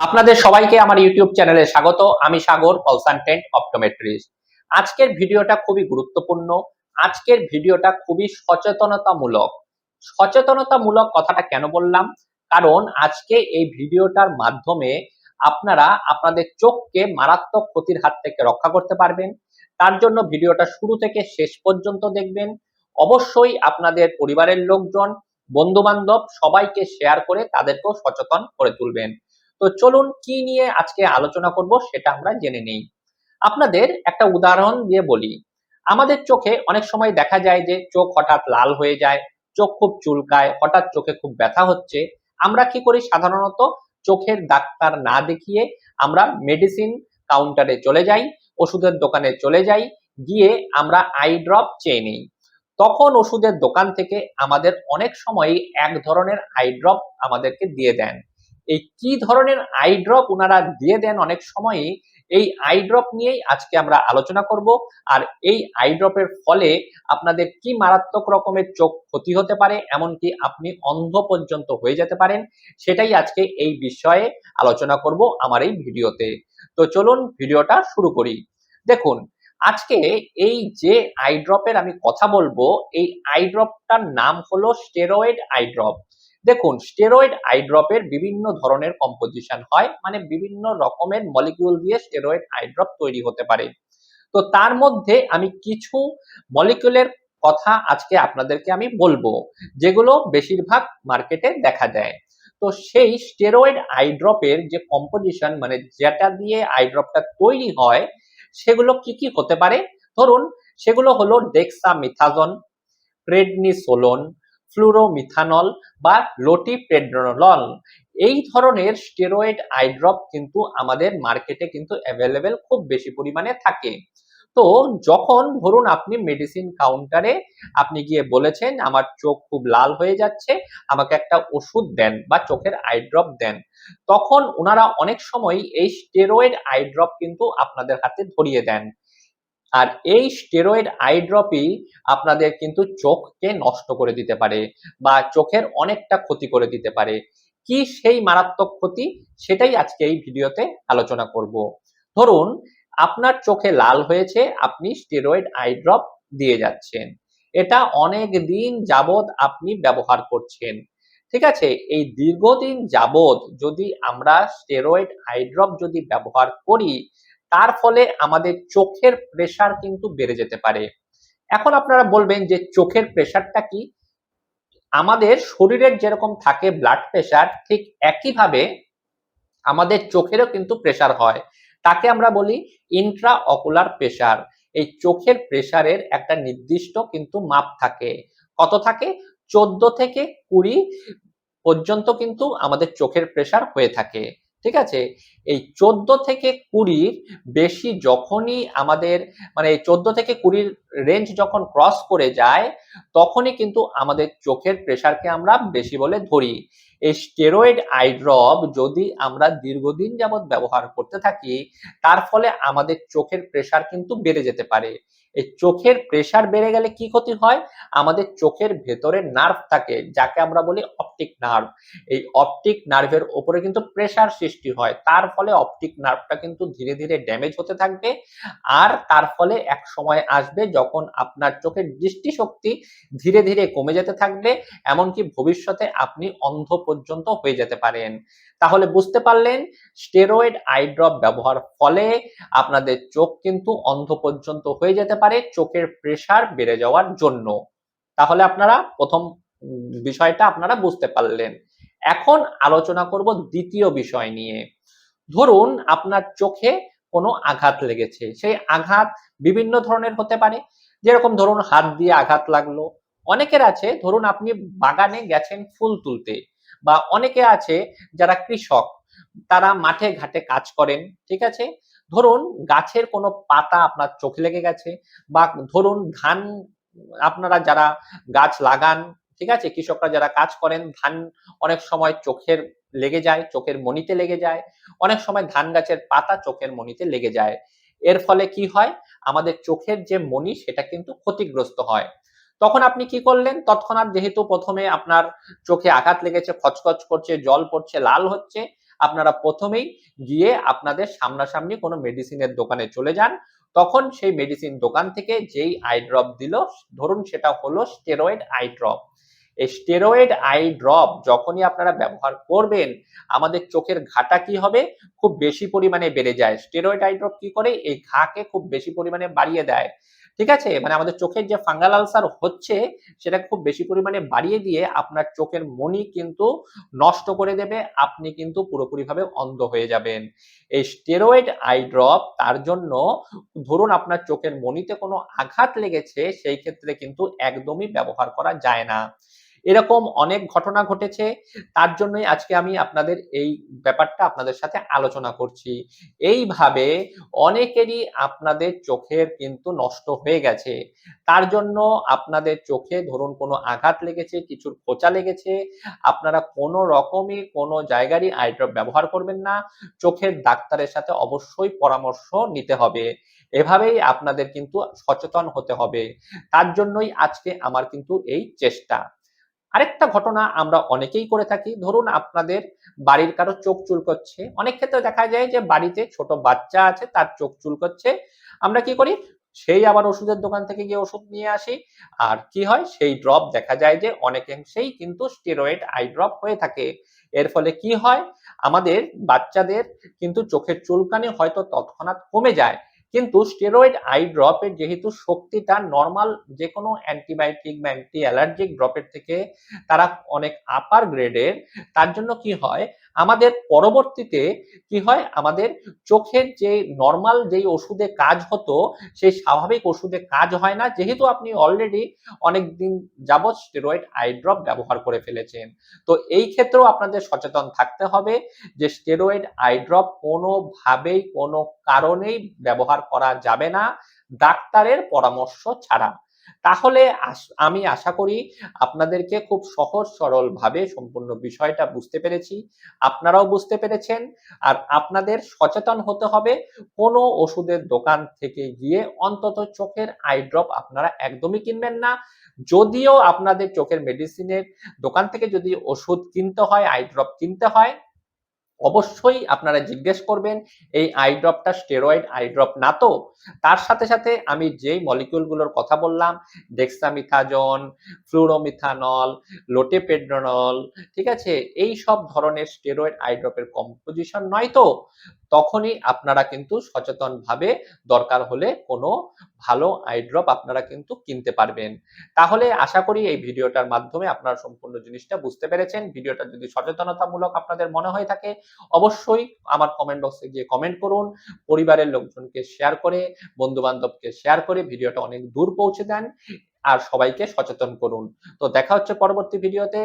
আপনাদের সবাইকে আমার ইউটিউব চ্যানেলে স্বাগত। আমি সাগর কনসালটেন্ট অপটোমেট্রিস্ট আজকের ভিডিওটা খুবই গুরুত্বপূর্ণ। আজকের ভিডিওটা খুবই সচেতনতামূলক। সচেতনতামূলক কথাটা কেন বললাম? কারণ আজকে এই ভিডিওটার মাধ্যমে আপনারা আপনাদের চোখকে মারাত্মক ক্ষতির হাত থেকে রক্ষা করতে পারবেন। তার জন্য ভিডিওটা শুরু থেকে শেষ পর্যন্ত দেখবেন। অবশ্যই আপনাদের পরিবারের লোকজন বন্ধু বান্ধব সবাইকে শেয়ার করে তাদেরকেও সচেতন করে তুলবেন। তো চলুন কি নিয়ে আজকে আলোচনা করব সেটা আমরা জেনে নেই। আপনাদের একটা উদাহরণ দিয়ে বলি। আমাদের চোখে অনেক সময় দেখা যায় যে চোখ হঠাৎ লাল হয়ে যায়, চোখ খুব চুলকায়, হঠাৎ চোখে খুব ব্যথা হচ্ছে। আমরা কি করি সাধারণত চোখের ডাক্তার না দেখিয়ে আমরা মেডিসিন কাউন্টারে চলে যাই, ওষুধের দোকানে চলে যাই, গিয়ে আমরা আই ড্রপ চেয়ে নিই। তখন ওষুধের দোকান থেকে আমাদের অনেক সময় এক ধরনের আই ড্রপ আমাদেরকে দিয়ে দেন। এই কি ধরনের আই ড্রপ ওনারা দিয়ে দেন অনেক সময়ই, এই আই ড্রপ নিয়েই আজকে আমরা আলোচনা করব। আর এই আই ড্রপের ফলে আপনাদের কি মারাত্মক রকমের চোখ ক্ষতি হতে পারে, এমনকি আপনি অন্ধ পর্যন্ত হয়ে যেতে পারেন, সেটাই আজকে এই বিষয়ে আলোচনা করব আমার এই ভিডিওতে। তো চলুন ভিডিওটা শুরু করি। দেখুন, আজকে এই যে আই ড্রপের আমি কথা বলব, এই আই ড্রপটার নাম হলো স্টেরয়েড আই ড্রপ দেখুন স্টেরয়েড আই ড্রপের বিভিন্ন ধরনের কম্পোজিশন হয় মানে বিভিন্ন রকমের মলিকিউল দিয়ে স্টেরয়েড আই ড্রপ তৈরি হতে পারে। তো তার মধ্যে আমি কিছু মলিকিউলের কথা আজকে আপনাদেরকে আমি বলব, যেগুলো বেশিরভাগ মার্কেটে দেখা যায়। তো সেই স্টেরয়েড আই ড্রপের যে কম্পোজিশন মানে যেটা দিয়ে আই ড্রপটা তৈরি হয়, সেগুলো কি কি হতে পারে? ধরুন, সেগুলো হলো ডেক্সামিথাজন প্রেডনিসোলন ফ্লুরোমিথানল বা লোটিপেড্রোনল এই ধরনের স্টেরয়েড আই ড্রপ কিন্তু আমাদের মার্কেটে কিন্তু অ্যাভেলেবেল খুব বেশি পরিমাণে থাকে। তো যখন ধরুন আপনি মেডিসিন কাউন্টারে আপনি গিয়ে বলেছেন, আমার চোখ খুব লাল হয়ে যাচ্ছে, আমাকে একটা ওষুধ দেন বা চোখের আই ড্রপ দেন। তখন ওনারা অনেক সময় এই স্টেরয়েড আই ড্রপ কিন্তু আপনাদের হাতে ধরিয়ে দেন। আর এই স্টেরয়েড আই ড্রপই আপনাদের কিন্তু চোখকে নষ্ট করে দিতে পারে বা চোখের অনেকটা ক্ষতি করে দিতে পারে। কি সেই মারাত্মক ক্ষতি? সেটাই আজকে এই ভিডিওতে আলোচনা করব। ধরুন, আপনার চোখে লাল হয়েছে, আপনি স্টেরয়েড আই ড্রপ দিয়ে যাচ্ছেন। এটা অনেক দিন যাবত আপনি ব্যবহার করছেন। ঠিক আছে, এই দীর্ঘদিন যাবত যদি আমরা স্টেরয়েড আই যদি ব্যবহার করি তার ফলে আমাদের চোখের প্রেসার কিন্তু বেড়ে যেতে পারে। এখন আপনারা বলবেন যে চোখের প্রেসারটা কি? আমাদের শরীরের যেরকম থাকে ব্লাড প্রেসার ঠিক একইভাবে আমাদের চোখেরও কিন্তু প্রেসার হয়। তাকে আমরা বলি ইন্ট্রা অকুলার প্রেসার এই চোখের প্রেসারের একটা নির্দিষ্ট কিন্তু মাপ থাকে। কত থাকে? চোদ্দ থেকে কুড়ি পর্যন্ত কিন্তু আমাদের চোখের প্রেসার হয়ে থাকে। ঠিক আছে? এই চোদ্দ থেকে কুড়ির বেশি যখনই আমাদের মানে চোদ্দ থেকে কুড়ির রেঞ্জ যখন ক্রস করে যায়, তখনই কিন্তু আমাদের চোখের প্রেশারকে আমরা বেশি বলে ধরি। এই স্টেরয়েড আই ড্রপ যদি আমরা দীর্ঘদিন যাবৎ ব্যবহার করতে থাকি, তার ফলে আমাদের চোখের প্রেসার কিন্তু বেড়ে যেতে পারে। এই চোখের প্রেসার বেড়ে গেলে কি ক্ষতি হয়? আমাদের চোখের ভেতরে নার্ভ থাকে, যাকে আমরা বলি অপটিক নার্ভ এই অপটিক নার্ভের ওপরে কিন্তু প্রেশার সৃষ্টি হয়। তার ফলে অপটিক নার্ভটা কিন্তু ধীরে ধীরে ড্যামেজ হতে থাকবে আর তার ফলে এক সময় আসবে যখন আপনার চোখের দৃষ্টিশক্তি ধীরে ধীরে কমে যেতে থাকবে। এমনকি ভবিষ্যতে আপনি অন্ধ পর্যন্ত হয়ে যেতে পারেন। তাহলে বুঝতে পারলেন স্টেরয়েড আই ড্রপ ব্যবহার ফলে আপনাদের চোখ কিন্তু অন্ধ পর্যন্ত হয়ে যেতে পারে, চোখের প্রেসার বেড়ে যাওয়ার জন্য। তাহলে আপনারা প্রথম বিষয়টা আপনারা বুঝতে পারলেন। এখন আলোচনা করব দ্বিতীয় বিষয় নিয়ে। ধরুন আপনার চোখে কোনো আঘাত লেগেছে, সেই আঘাত বিভিন্ন ধরনের হতে পারে। যেরকম ধরুন হাত দিয়ে আঘাত লাগল। অনেকের আছে, ধরুন আপনি বাগানে গেছেন ফুল তুলতে। বা অনেকে আছে যারা কৃষক, তারা মাঠে ঘাটে কাজ করেন, ঠিক আছে? ধরুন গাছের কোনো পাতা আপনার চোখে লেগে গেছে বা ধরুন ধান আপনারা যারা গাছ লাগান, ঠিক আছে? কৃষকরা যারা কাজ করেন, ধান অনেক সময় চোখের লেগে যায়, চোখের মনিতে লেগে যায়। অনেক সময় ধান গাছের পাতা চোখের মনিতে লেগে যায়। এর ফলে কি হয়? আমাদের চোখের যে মনি সেটা কিন্তু ক্ষতিগ্রস্ত হয়। তখন আপনি কি করলেন? তৎক্ষণাৎ যেহেতু প্রথমে আপনার চোখে আঘাত লেগেছে, খচখচ করছে, জল পড়ছে, লাল হচ্ছে, আপনারা প্রথমেই গিয়ে আপনাদের সামনাসামনি কোনো মেডিসিনের দোকানে চলে যান। তখন সেই মেডিসিন দোকান থেকে যেই আই ড্রপ দিল, ধরুন সেটা হলো স্টেরয়েড আই ড্রপ এই স্টেরয়েড আই ড্রপ যখনই আপনারা ব্যবহার করবেন, আমাদের চোখের ঘাটা কি হবে? খুব বেশি পরিমাণে বেড়ে যায়। স্টেরয়েড আই ড্রপ কি করে? এই ঘাকে খুব বেশি পরিমাণে বাড়িয়ে দেয়। ঠিক আছে? মানে আমাদের চোখের যে ফাঙ্গাল আলসার হচ্ছে, সেটা খুব বেশি পরিমাণে বাড়িয়ে দিয়ে আপনার চোখের মনি কিন্তু নষ্ট করে দেবে, আপনি কিন্তু পুরোপুরিভাবে অন্ধ হয়ে যাবেন। এই স্টেরয়েড আই ড্রপ তার জন্য ধরুন আপনার চোখের মনিতে কোনো আঘাত লেগেছে, সেই ক্ষেত্রে কিন্তু একদমই ব্যবহার করা যায় না। এরকম অনেক ঘটনা ঘটেছে। তার জন্যই আজকে আমি আপনাদের এই ব্যাপারটা আপনাদের সাথে আলোচনা করছি। এইভাবে অনেকেরই আপনাদের চোখের কিন্তু নষ্ট হয়ে গেছে। তার জন্য আপনাদের চোখে ধরুন কোনো আঘাত লেগেছে কিছুর খোঁচা লেগেছে, আপনারা কোনো রকমই কোনো জায়গারই আই ড্রপ ব্যবহার করবেন না। চোখের ডাক্তারের সাথে অবশ্যই পরামর্শ নিতে হবে। এভাবেই আপনাদের কিন্তু সচেতন হতে হবে। তার জন্যই আজকে আমার কিন্তু এই চেষ্টা। আরেকটা ঘটনা আমরা অনেকেই করে থাকি। ধরুন আপনাদের বাড়ির কারও চোখ চুলকচ্ছে। অনেক ক্ষেত্রে দেখা যায় যে বাড়িতে ছোট বাচ্চা আছে, তার চোখ চুলকচ্ছে। আমরা কি করি? সেই আবার ওষুধের দোকান থেকে গিয়ে ওষুধ নিয়ে আসি। আর কি হয়? সেই ড্রপ দেখা যায় যে অনেকাংশেই কিন্তু স্টেরয়েড আই ড্রপ হয়ে থাকে। এর ফলে কি হয়? আমাদের বাচ্চাদের কিন্তু চোখের চুলকানি হয়তো তৎক্ষণাৎ কমে যায়। কিন্তু স্টেরয়েড আই ড্রপের যেহেতু শক্তিটা নর্মাল যে কোনো অ্যান্টিবায়োটিক বা অ্যান্টি অ্যালার্জিক ড্রপের থেকে তারা অনেক আপার গ্রেডের তার জন্য কি হয়? আমাদের পরবর্তীতে কি হয়? আমাদের চোখের যে নর্মাল যেই ওষুধে কাজ হতো, সেই স্বাভাবিক ওষুধে কাজ হয় না। যেহেতু আপনি অলরেডি অনেক দিন যাবৎ স্টেরয়েড আই ড্রপ ব্যবহার করে ফেলেছেন। তো এই ক্ষেত্রেও আপনাদের সচেতন থাকতে হবে যে স্টেরয়েড আই ড্রপ কোনোভাবেই কোনো কারণেই ব্যবহার করা যাবে না, ডাক্তারের পরামর্শ ছাড়া। তাহলে আমি আশা করি আপনাদেরকে খুব সহজ সরল ভাবে সম্পূর্ণ বিষয়টা বুঝতে পেরেছি, আপনারাও বুঝতে পেরেছেন, আর আপনাদের সচেতন হতে হবে, কোনো ওষুধের দোকান থেকে গিয়ে অন্তত চোখের আই ড্রপ আপনারা একদমই কিনবেন না। যদিও আপনাদের চোখের মেডিসিনের দোকান থেকে যদি ওষুধ কিনতে হয় আই ড্রপ কিনতে হয় অবশ্যই আপনারা জিজ্ঞেস করবেন, এই আই ড্রপটা স্টেরয়েড আই ড্রপ না তো? তার সাথে সাথে আমি যেই মলিকিউলগুলোর কথা বললাম ডেক্সামিথাজন ফ্লুরোমিথানল লোটেপেড্রনল ঠিক আছে? এই সব ধরনের স্টেরয়েড আই ড্রপের কম্পোজিশন নয় তো? তখনই আপনারা কিন্তু সচেতনভাবে দরকার হলে কোনো ভালো আই ড্রপ আপনারা কিন্তু কিনতে পারবেন। তাহলে আশা করি এই ভিডিওটার মাধ্যমে আপনারা সম্পূর্ণ জিনিসটা বুঝতে পেরেছেন। ভিডিওটা যদি সচেতনতামূলক আপনাদের মনে হয়ে থাকে, অবশ্যই আমার কমেন্ট বক্সে গিয়ে কমেন্ট করুন। পরিবারের লোকজনকে শেয়ার করে বন্ধু বান্ধবকে শেয়ার করে ভিডিওটা অনেক দূর পৌঁছে দেন। আর সবাইকে সচেতন করুন। তো দেখা হচ্ছে পরবর্তী ভিডিওতে।